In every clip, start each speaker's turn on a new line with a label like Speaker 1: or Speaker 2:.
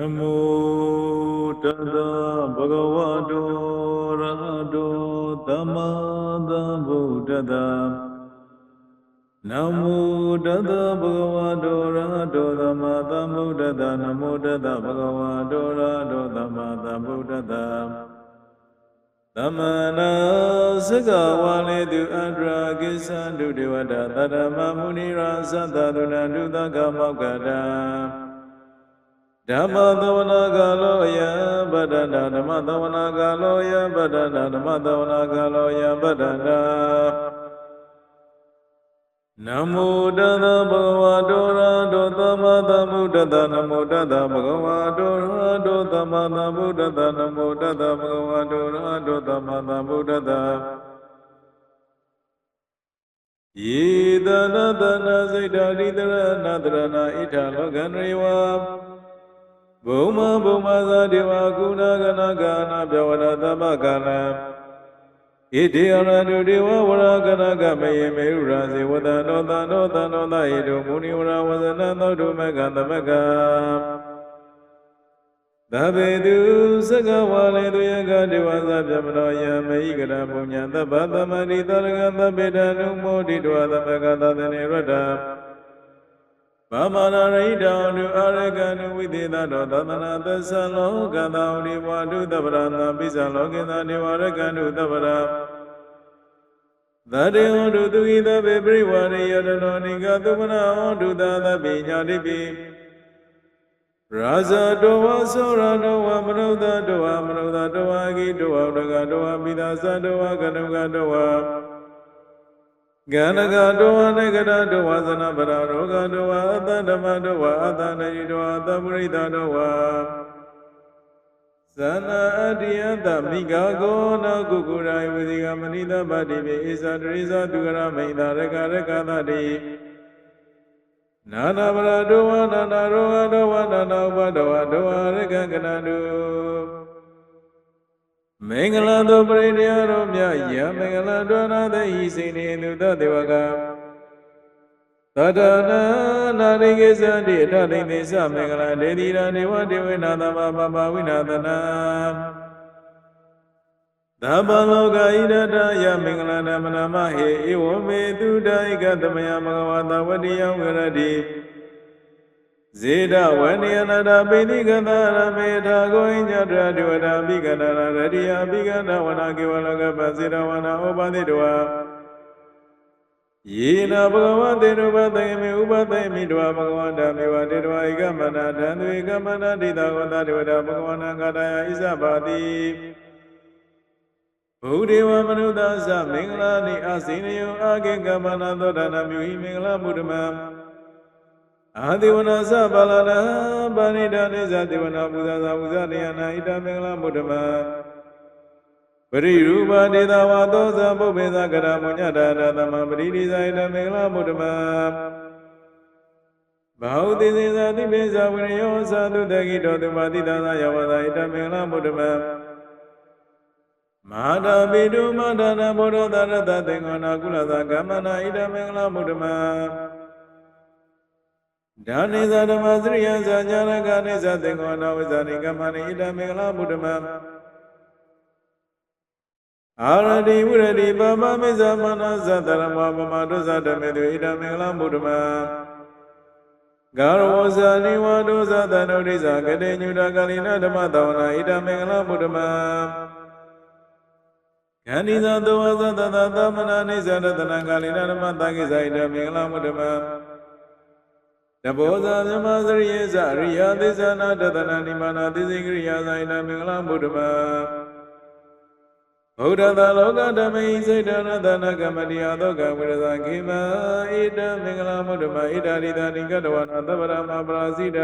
Speaker 1: နမောတတဗုဒ္ဓဝါတောရဟတောသမ္မာသမ္ဗုဒ္ဓတ္တနမောတတဗုဒ္ဓဝါတောရဟတောသမ္မာသမ္ဗုဒ္ဓတ္တနမောတတဗုဒ္ဓဝါတောရဟတောသမ္မာသမ္ဗုဒ္ဓတ္တသမနာစကဝါလေတုအန္တရာကိသန္တုဒေဝတာတတမမုနိရာသတ္တတုဏဒုသကမောက္ကတံ ဓမ္မသဝနာကာလောယံဗဒ္ဒနာဓမ္မသဝနာကာလောယံဗဒ္ဒနာဓမ္မသဝနာကာလောယံဗဒ္ဒနာနမောတသဗုဒ္ဓဝါတောရတောသမ္မာသမ္ဗုဒ္ဓတ္တနမောတသဗုဒ္ဓဝါတောရတောသမ္မာသမ္ဗုဒ္ဓတ္တနမောတသဗုဒ္ဓဝါတောရတောသမ္မာသမ္ဗုဒ္ဓတ္တယေတနာတနာစိတ်ဓာတိတရဏတရဏဣထာလောကံရေဝ ဘုံမဘုံမသာဒေဝကုဏကနာကာနာပြဝရသမ္မကာလံဣတိယရတုဒေဝဝရကနာကမေယမေရုရာဇေဝတနောတနောတနောတဟိတုမုနိဝရဝဇနသောတုမကသမကသဗ္ဗေတုသကဝါလေတုယကဒေဝသဗျမနောယမေဟိကရပုညံသဗ္ဗသမတိတရကသဗ္ဗေတနုမောတိတောသမကသတနေရတ္တ ဗမာနာရိတောင်တုအာရကနုဝိသေသတောသတနာသသလောကတောင်ဒီဝါတုတပ္ပရဏပိစ္ဆလောကေသနေဝရကနုတပ္ပရသတေဟောတုသူဤသဗ္ဗေပရိဝါရိယတနောနိကသုမနာဟောတုသာသဗ္ဗညာတိပိရာဇတောဝသောရတောဝမနုဿတောဝမနုဿတောဝဂိတောဝဒဂတောဝပိသသတောဝကနုကတောဝ ကန္နကတောဝနေကရတောဝသနာပရရောဂတောဝအတ္တဓမ္မတောဝအတ္တနယတောဝအတ္တပရိသတောဝသနာအတ္တိယတမိဂကောနာကုကုရာယဝစီကမဏိတပါတိပိဣဇာတရိဇာတုကရမိန်တာရကရကသတိနာနာပရတောဝနာနာရောဂတောဝနာနာဥပတောဝတောဝရကကနတု မင်္ဂလာသောပရိတရားတော်မြတ်ယမင်္ဂလာတော်နာသိစိနေသူတတေဝကသတ္တနာနာရိကေသတိအထတိသေသမင်္ဂလာဒေတိရာနေဝဒေဝေနာသမပပဝိနာသနာသဗ္ဗလောကဣဒတယမင်္ဂလာဓမ္မနာမဟေဧဝမေတုဒိကသမယမဂဝတဝတိယဝရတိ ဇေဒဝနိယနာတပိဋိကသရမေထာဂောဣညတရတိဝတာပိကနာရရတိယပိကနာဝနာကေဝလကပစေတဝနာဩပတိတဝယေနဘဂဝတေနုပသေမိဥပသေမိတဝဘဂဝန္တမေဝတေတဝဧကမန္တဓံသွေကမန္တဒိတာဝတတေဝတာဘဂဝနာကတယဣဇဘာတိဘုဒေဝမနုဿသမင်္ဂလာနိအစိနယောအာကေကမန္တသောဒနာမြူဟိမင်္ဂလာမုဒ္ဓမံ အာတိဝနာသပါလနာပါဏိတာနေဇတိဝနာပူဇာသာပူဇာနေယနာဣတမင်္ဂလာမုဒ္ဓမံပရိရူပဒေတာဝသောဇပုပ္ပေသကရမုညတာရသမပရိဒီဇာဣတမင်္ဂလာမုဒ္ဓမံဘာဟုတိစေသာတိပိဇာဝိရယောသာတုတကိတောတုမာတိတာသာယဝသာဣတမင်္ဂလာမုဒ္ဓမံမဟာတာပိတုမန္တနာဘောဓသာရတသင်္ဃနာကုလသာကမ္မနာဣတမင်္ဂလာမုဒ္ဓမံ ဒါနိသဓမ္မစရိယဇာညာရကနေသသင်္ဃနာဝိဇာနိကမ္မနိဣတမင်္ဂလာမုဒ္ဓမံအာရတိဝရတိပမမေဇမနဇတရမပမဒုဇတမေတုဣဒမင်္ဂလမုဒ္ဓမံဂါရဝဇာနိဝဒုဇတနုဒိဇာကတိညုတကလိနဓမ္မတောနာဣဒမင်္ဂလမုဒ္ဓမံခန္ဒီဇသောဝဇတတသမနာနိဇရတနကလိနဓမ္မတကိဇာဣဒမင်္ဂလမုဒ္ဓမံ တဘောဇာမြမစရိယေဇရိယသေဇနာတတနာနိမာနာသေစိကရိယာဇာဣဒမင်္ဂလမုဒ္ဓမံဗုဒ္ဓသာလောကဓမ္မိစိတ်တရသနာကမ္မတိယသောကဝိရဇခေမဣတမင်္ဂလာမုဒ္ဓမဣဒာရိတာနိကတဝနာသဗ္ဗရမပရာဇိတ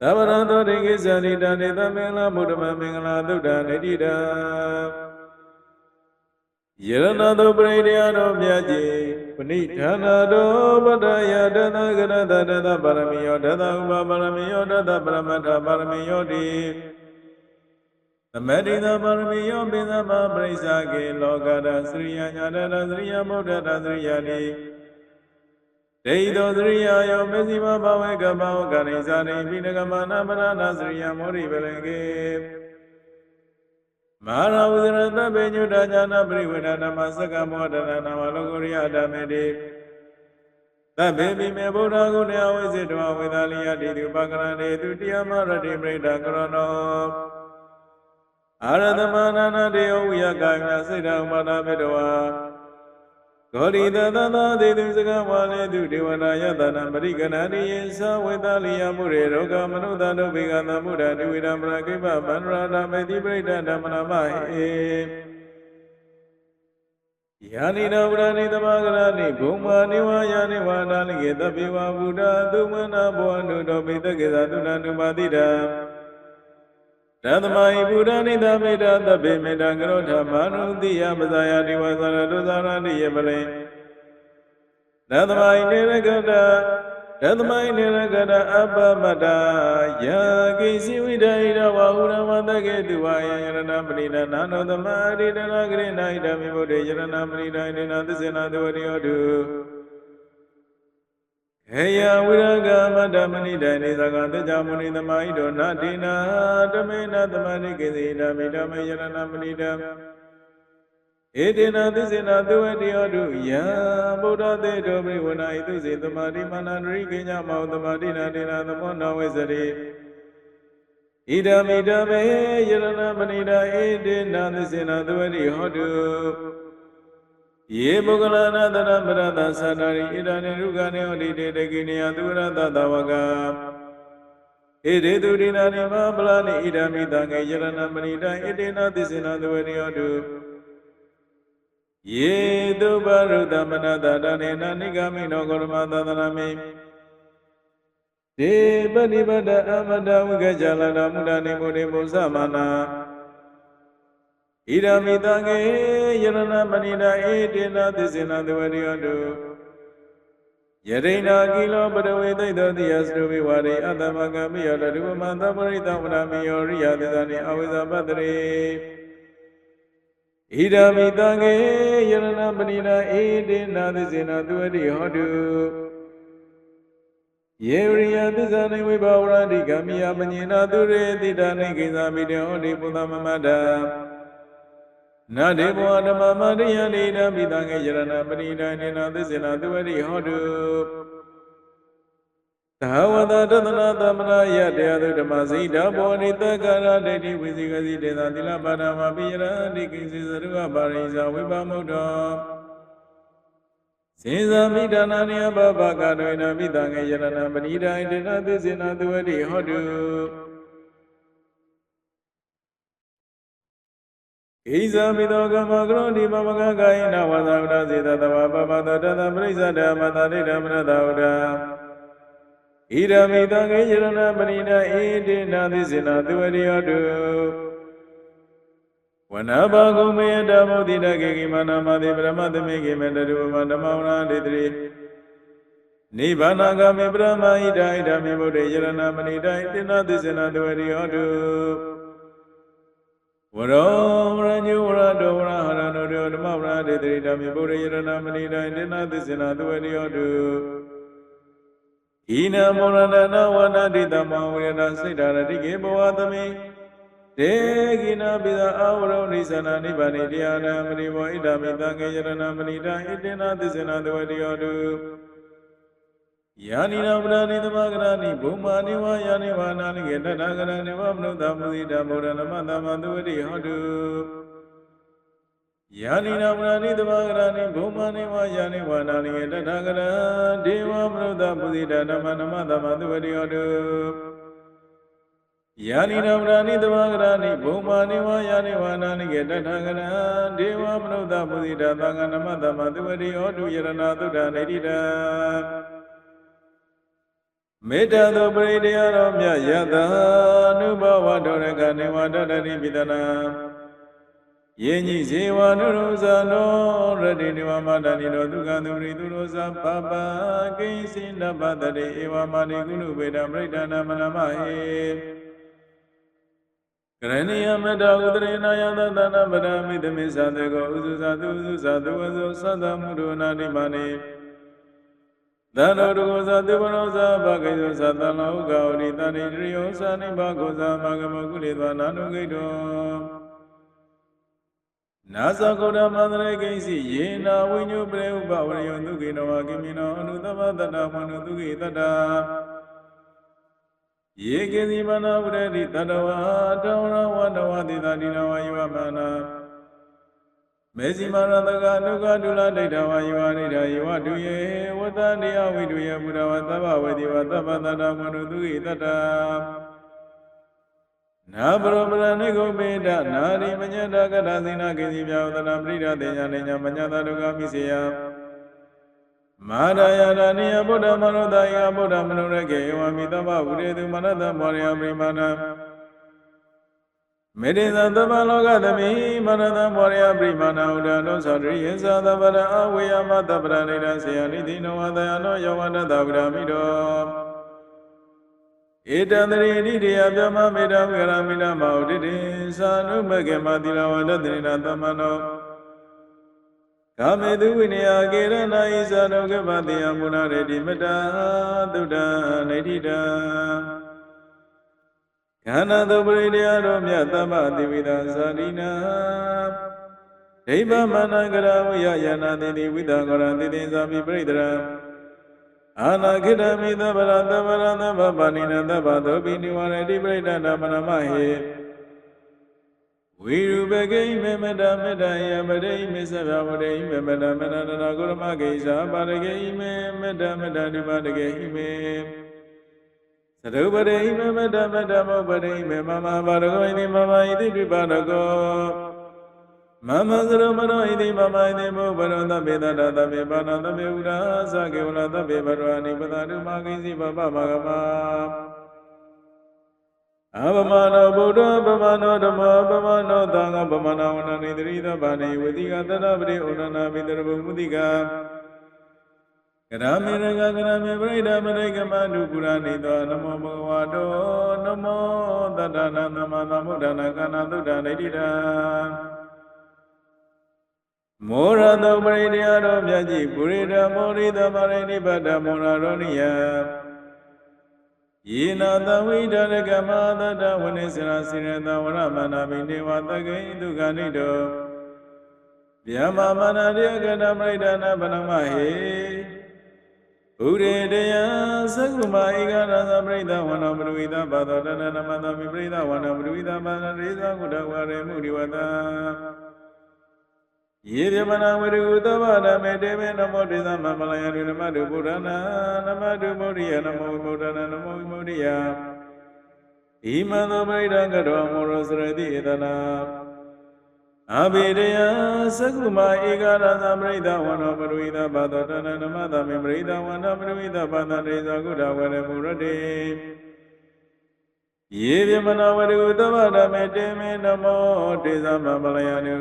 Speaker 1: သဗ္ဗရသောတိကိစ္ဆရိတာနေသမင်္ဂလာမုဒ္ဓမမင်္ဂလာသုဒ္ဓနေတိတာယရဏသောပရိဒယတော်မြတ်ကြီးပ ဏိဌာနာတော်ပတ္တယတသကရတတသပါရမီယောတသဥပပါရမီယောတသပရမတ္ထပါရမီယောတိသမတိသာပါရမီယောပိသမပရိစ္ဆာကေလောကရသရိယညာတရသရိယမုဒ္ဒတသရိယတိတေဒေဟိတောသရိယာယောမေဇိမဘဝေကမောကာရိဇာရိပိနကမနာပရဏသရိယမောရိပလင်ကေ မဟာရဝဇရတပေညုတညာနာပရိဝေဒနာမသကမောဒနာနာမလောကုရိယဓမ္မေတိသဗ္ဗေမိမေဗုဒ္ဓဂုဏဝိဇိတဝဝေဒာလိယတိတုပကရဏေသူတိယမရတိပရိဒကရဏောအာရတမနာနာတေယဝိယကာယစိတ်တော်မာနာမေတဝါ ဂောရိတသသာသေသူစကဝါလေသူဒေဝနာယတနာပရိကနာတိယေသဝေတလိယမှုရေရောဂမနုဿတုဘေကသမှုဒတိဝိရမရကိပဗန္ဒရာဓမ္မေတိပရိဒဓမ္မနာမဟေယာနိနဝရဏိသမဂရဏိဘုံမာနိဝါယာနိဝါနာလိကေတပိဝဗုဒ္ဓသုမနာဘောနုတောပိတကေသသုဏနုပါတိတံ တသမဟိဗုဒ္ဓနိသမေတ္တသဗ္ဗေမေတ္တကရောဓမ္မာနုတိယမဇာယတိဝသရတုဇာရတိယပလေတသမဟိနေရကတတသမဟိနေရကတအပ္ပမတ္တယာကိစီဝိဒိရဝဟုရမတကေတုဝါယယရဏပရိဒနာနောသမအရိဒနာဂရိနာဣဒမိဗုဒ္ဓေယရဏပရိဒိဒနာသစ္စေနာသဝရိယောတု ခေယဝိရဂမတ္တမဏိတနေသကတကြမုနိသမာဟိတောနာတိနာတမေနသမဏိကေစီဓမ္မိဓမ္မေယရဏမဏိတံဧတေနသစ္စေနာသဝတိယောတုယံဗုဒ္ဓသေတောပရိဝနာဣတုစေသမာတိမန္တရိကိညမောသမာတိနာတေနာသမောနဝေစရိဣဒမိဓမ္မေယရဏမဏိတဧတေနသစ္စေနာသဝတိဟောတု ယေပုဂ္ဂလနာတရပရတသန္တာရိဣဒာနေရုကနေဟောတိတေတကိနိယသူရတတဝကဣရေသူရိနာနိမပလာနိဣဒာမိတံကေယရဏမဏိတဣတေနသစ္စေနာသဝတိဟောတုယေတုပရုတမနတတနေနနိဂမိနောဂောရမသဒနာမိဒေပတိပတအမတဝိကကြလနာမုဒနိမုနိမုသမနာဣရမိတံကေ ယရဏမဏိတာဧတေနသစ္စေနသဝရိယတုယရိဏာကိလောပရဝေသိတောတိယစတုဝိဝါရိအတ္တမကမိယောတရူပမံသပရိတံဝရမိယောရိယသေသနိအဝိဇ္ဇပတ္တရေဣဒာမိတံကေယရဏမဏိနာဧတေနသစ္စေနသဝရိဟောတုယေရိယသစ္စာနိဝိဘာဝရတိကမိယပညေနာသူရေတိတာနိကိသာမိတေဟောတိပုသမမတ္တ နာဒေဘောဓမ္မမရိယနေနမိတံကေယရဏပရိဒိနေနသစ္စေနသဝရိဟောတုသာဝတတသနာသမနာယတရားသူဓမ္မစိတဘောနိတက္ကရာဒိဋ္ဌိဝိဇိကစီတေသာသီလပါဒမပိယရတိကိစီသရုပ်ပါရိဇာဝိပါမုဒ္ဒောစေဇာမိဒါနာနိယဘဘကတွင်နမိတံကေယရဏပရိဒိတေနသစ္စေနသဝရိဟောတု ဣဇာမိတောကမကရောတိပမကကာယနာဝသဝဒစေတသဝပပသောတသပရိစ္ဆဒမတာတိဓမ္မနတဝဒဣရမိတံခေယရဏပရိနာဣတိနာသစ္စေနာသဝရိယောတုဝနဘာဂုံမေတမုဒိတကေကိမနာမတိပရမသမေကိမေတရုပမဓမ္မဝရဒေတိနိဗ္ဗာနဂမေပရမဟိတဟိတမေဘုဒ္ဓေယရဏမဏိတဣတိနာသစ္စေနာသဝရိယောတု ဝရောဝရညုဝရတောဝရဟရနောတောဓမ္မဝရဒေတိဓမ္မေဘုရေယရဏမဏိတံတေနသစ္စေနာသဝရိယောတုဤနမောရဏနာဝနာတိတမဝရဏစိတ်ဓာရတိကေဘဝသမိတေကိနာပိသအာဝရောနိသနာနိဗ္ဗာနိတရားနာမဏိဘောဣဒာမိတံကေယရဏမဏိတံဣတေနသစ္စေနာသဝရိယောတု ယာနိနာပဒာနိသမဂရာနိဘုမာနိဝါယာနိဝါနာနိကေတတဂရနိဝမနုဿမုဒိတမောရဏမသမန္တုဝတိဟောတုယာနိနာပဒာနိသမဂရာနိဘုမာနိဝါယာနိဝါနာနိကေတတဂရဒေဝမနုဿမုဒိတဓမ္မနမသမန္တုဝတိဟောတုယာနိနာပဒာနိသမဂရာနိဘုမာနိဝါယာနိဝါနာနိကေတတဂရဒေဝမနုဿမုဒိတသံဃနမသမန္တုဝတိဟောတုယရဏသုဒ္ဓနေတိတံ မေတ္တာသောပရိတရားတော်မြတ်ယတာနုဘဝတော်ရကနေဝတတတိပိတနာယင်းကြီးဇေဝနုရောဇာနောရတိနိဝမတဏိတော်ဒုက္ခသူရိသူရောဇာပပကိစိနပတတိဧဝမဏိကုဏုပေတပရိဒနာမနမဟေကရဏီယမတဥဒရေနာယသတနာပရမိတမိသတေကောဥစုဇာသူဥစုဇာသူဝဇောသတ္တမုဒ္ဒနာတိမာနိ သန္တောတုကောသသေဝရောသာဘဂိသောသတံလောကောရိတရိတရိယောသာနိဘကောသာမဂမကုလေသောနာနုဂိတောနာသကုဒ္ဓမန္တရေကိစီယေနာဝိညုပရေဥပဝရယောဒုက္ခိနောဝကိမိနောအနုတမတတ္တမနုဒုက္ခိတတ္တယေကေစီမနာဝရတိတတဝါတောရဝတဝတိတာတိနဝယောမနာ မေဇိမာရတကဒုက္ခဒုလဒိဋ္ဌဝါယောနိဒာယေဝတုယေဝတ္တနိယဝိတုယေဘုရဝတ္တဗဝေတိဝတ္တပတ္တမနုဒုက္ခိတတ္တနာပရောပရဏိကုမေတနာရိမညတကတသိနာကိစီပြောသနာပရိဒတေညာနေညာမညတဒုက္ခမိစေယမာဒယာဒာနိယဗုဒ္ဓမနောတယဗုဒ္ဓမနောရကေယဝမိတ္တဗဝုရေတုမနတမောရိယပရိမာဏ မေတ္တာသဗ္ဗလောကသမိမနတမောရိယပရိမာဏဥဒ္ဒနောသတရိယသသဗ္ဗရအဝေယမတပ္ပရဏိရဆေယနိတိနောဝတယနောယောဝတ္တဝိရာမိတောဧတံတရိတိတေယပြမမေတ္တာဝိရမိနာမௌတိတိသာနုမကေမတိလဝတ္တတိနာသမနောကာမေတုဝိနယကေရဏဤသာနုကပတိယမုနာရေတိမတ္တာသုဒ္ဓနေတိတံ ခန္ဓာသုပရိတရားတော်မြတ်သမ္မတိဝိဒံသာရိနာဒိဗ္ဗမနကရဝိယယနာတိတိဝိတံကောရတိတိသာမိပရိဒရံအာနာခိတမိသဗ္ဗရသဗ္ဗရသဗ္ဗပါဏိနသဗ္ဗသောပိနိဝရတိပရိဒဏမနမဟေဝိရုပကိမေမတမေတ္တယပရိမေသဗ္ဗဝရိမေမတမေတ္တနာကုရမကိစ္စပါရကိမေမေတ္တမေတ္တဒီပါတကိမေ သရုပရိမေမေတ္တမေတ္တမောပရိမေမမပါရကောဣတိမမဣတိပိပါရကောမမသရမရောဣတိမမဣတိမောဘရောသဗ္ဗေတတသဗ္ဗေပါဏသဗ္ဗေဥရာသကေဝလသဗ္ဗေဘရောအနိပဒတုမကိစီပပမဂမအဘမနောဗုဒ္ဓဗမနောဓမ္မဗမနောသံဃဗမနောဝနနိတရိသဗ္ဗနေဝတိကတတပရိဩရဏပိတရဘုမုတိက ကရမေရကကရမေပရိဒမရိကမနုပုရဏိသောနမောဘဂဝတောနမောတတ္တနာသမသမုဒ္ဒနာကနာသုဒ္ဓနေတိတံမောရတောပရိတရားတော်မြတ်ကြီးပုရိဒမောရိသမရိနိဗ္ဗတမောရရောနိယယေနသဝိဒရကမသတ္တဝနိစရာစိရတဝရမနာမိနေဝတကိဒုက္ခနိတောဗျမမနာရေကတမရိဒနာဗနမဟေ ဥရေတယသကုမာဧကရသပရိဒဝနပရဝိဒဘာသောတဏနမသမိပရိဒဝနပရဝိဒဘာနရေသကုတဝရေမုရိဝတံယေပြမနာဝရကုသဗ္ဗဓမ္မေတေမေနမောတေသမမလယတုနမတုဗုဒ္ဓနာနမတုဗုဒ္ဓိယနမောဝိမုဒ္ဒနာနမောဝိမုဒ္ဓိယဣမံသောပရိဒံကတောမောရစရတိဧတနာ အဘိဒယသကုမာဧကရသပရိဒဝနောပရိဒဘာသောတဏနမသမေပရိဒဝနောပရိဒဘာသတေဇကုဒဝရမုရတေယေပြမနာဝရကုသဗ္ဗဓမ္မေတေမေနမောတေသမမလယတု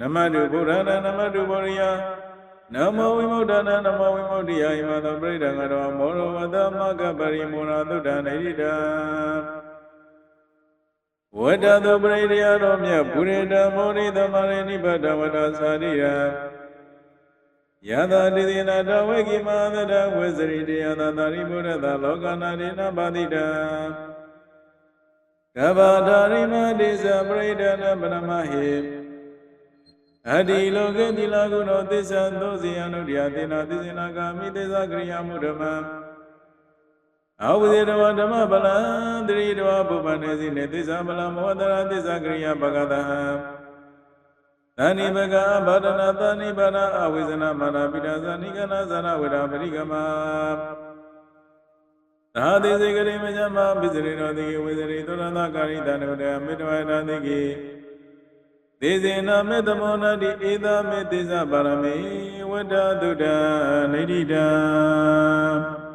Speaker 1: နမတုဗုဒ္ဓနာနမတုဗောရိယနမောဝိမုဒ္ဒနာနမောဝိမုဒ္ဓိယဣမသောပရိဒံကတော့မောရဝတမကပရိမောနာသုဒ္ဓနေရိတံ ဝတ္တသောပရိဒယတော်မြတ်ပုရိဒံမောရိသမရိနိဗ္ဗတဝတ္တသာရိယယသာတိသေနာတဝေကိမသတဝေစရိတယသာသာရိဘုရသလောကနာရိနပါတိတံကဗ္ဗဓာရိမတိသပရိဒနာပနမဟိအတ္တိလောကေတိလာကုနောသစ္ဆံသောဇေယနုတ္တယသေနာသစ္စေနာကာမိသစ္စာကရိယာမုဓမ္မ အဝိဇေတဝဓမ္မပလံတရိတဝပုပ္ပနေစီနေသစ္စာပလံမောတရာသစ္စာကရိယာဘဂတဟံသဏိဘဂဗဒနာသဏိဗနာအဝိဇနာမာနာပိတာဇာနိကနာဇာနာဝေဒပရိကမသာတိစေကရိမဇမပိစရိနောတိဝိဇရိသောရဏကာရိတနုတမေတ္တဝရတိကိသေဇေနမေတ္တမောနတိဧသမေသေဇပါရမေဝတ္တသုဒ္ဓနေတိတံ